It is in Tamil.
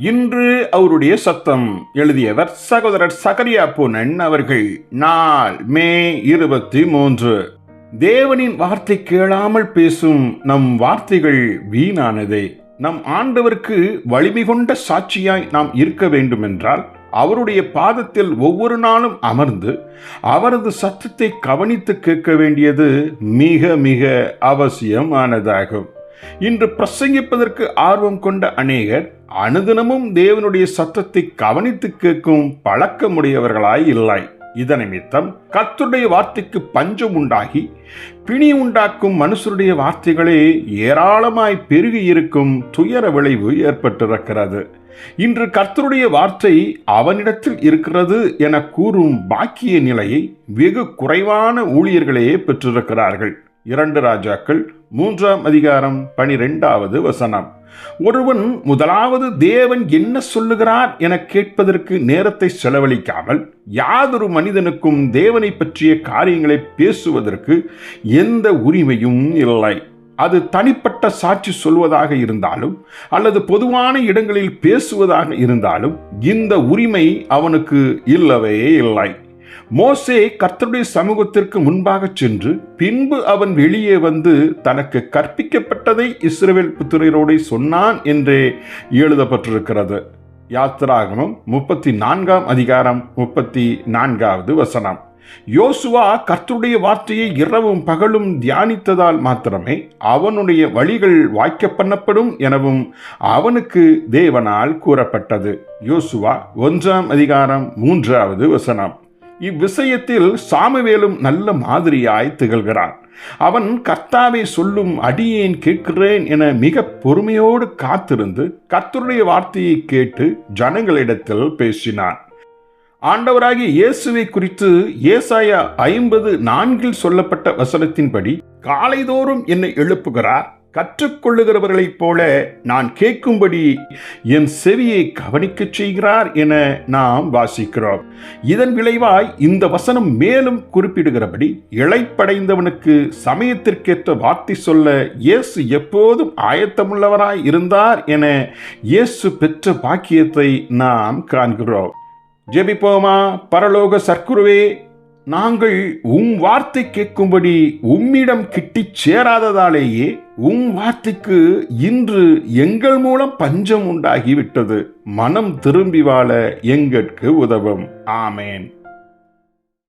இன்று அவருடைய சத்தம் எழுதியவர் சகோதரர் சகரியா பூனன் அவர்கள். நாள் மே இருபத்தி மூன்று. தேவனின் வார்த்தை கேளாமல் பேசும் நம் வார்த்தைகள் வீணானதே. நம் ஆண்டவருக்கு வலிமை கொண்ட சாட்சியாய் நாம் இருக்க வேண்டுமென்றால் அவருடைய பாதத்தில் ஒவ்வொரு நாளும் அமர்ந்து அவரது சத்தத்தை கவனித்து கேட்க வேண்டியது மிக மிக அவசியமானதாகும். இன்று பிரசங்கிப்பதற்கு ஆர்வம் கொண்ட அநேகர் அனுதினமும் தேவனுடைய சத்தத்தை கவனித்து கேட்கும் பழக்கமுடையவர்களாய் இல்லை. இதன் நிமித்தம் கர்த்தருடைய வார்த்தைக்கு பஞ்சம் உண்டாகி பிணி உண்டாக்கும் மனுஷருடைய வார்த்தைகளே ஏராளமாய் பெருகி இருக்கும் துயர விளைவு ஏற்பட்டிருக்கிறது. இன்று கர்த்தருடைய வார்த்தை அவனிடத்தில் இருக்கிறது என கூறும் பாக்கிய நிலையை வெகு குறைவான ஊழியர்களையே பெற்றிருக்கிறார்கள். இரண்டு ராஜாக்கள் மூன்றாம் அதிகாரம் பனிரெண்டாவது வசனம். ஒருவன் முதலாவது தேவன் என்ன சொல்லுகிறார் என கேட்பதற்கு நேரத்தை செலவழிக்காமல் யாதொரு மனிதனுக்கும் தேவனை பற்றிய காரியங்களை பேசுவதற்கு எந்த உரிமையும் இல்லை. அது தனிப்பட்ட சாட்சி சொல்வதாக இருந்தாலும் அல்லது பொதுவான இடங்களில் பேசுவதாக இருந்தாலும் இந்த உரிமை அவனுக்கு இல்லவே இல்லை. மோசே கர்த்தருடைய சமூகத்திற்கு முன்பாக சென்று பின்பு அவன் வெளியே வந்து தனக்கு கற்பிக்கப்பட்டதை இஸ்ரேல் புத்திரரோடு சொன்னான் என்றே எழுதப்பட்டிருக்கிறது. யாத்திராகமம் முப்பத்தி நான்காம் அதிகாரம் முப்பத்தி நான்காவது வசனம். யோசுவா கர்த்தருடைய வார்த்தையை இரவும் பகலும் தியானித்ததால் மாத்திரமே அவனுடைய வழிகள் வாய்க்க பண்ணப்படும் எனவும் அவனுக்கு தேவனால் கூறப்பட்டது. யோசுவா ஒன்றாம் அதிகாரம் மூன்றாவது வசனம். இவ்விஷயத்தில் சாமுவேலும் நல்ல மாதிரியாய் திகழ்கிறான். அவன் கர்த்தாவை சொல்லும் அடியேன் கேட்கிறேன் என மிக பொறுமையோடு காத்திருந்து கர்த்தருடைய வார்த்தையை கேட்டு ஜனங்களிடத்தில் பேசினான். ஆண்டவராகிய இயேசுவை குறித்து ஏசாயா ஐம்பது நான்கில் சொல்லப்பட்ட வசனத்தின்படி காலைதோறும் என்னை எழுப்புகிறார் கற்றுக்கொள்ளுகிறவர்களைப் போல நான் கேட்கும்படி என் செவியை கவனிக்கச் செய்கிறார் என நாம் வாசிக்கிறோம். இதன் விளைவாய் இந்த வசனம் மேலும் குறிப்பிடுகிறபடி இழைப்படைந்தவனுக்கு சமயத்திற்கேற்ற வார்த்தை சொல்ல இயேசு எப்போதும் ஆயத்தமுள்ளவராய் இருந்தார் என இயேசு பெற்ற பாக்கியத்தை நாம் காண்கிறோம். ஜெபிப்போமா? பரலோக சர்க்குருவே நாங்கள் உம் வார்த்தை கேட்கும்படி உம்மிடம் கிட்டிச் சேராததாலேயே உம் வார்த்தைக்கு இன்று எங்கள் மூலம் பஞ்சம் உண்டாகிவிட்டது. மனம் திரும்பி வாழ எங்கட்கு உதவும். ஆமேன்.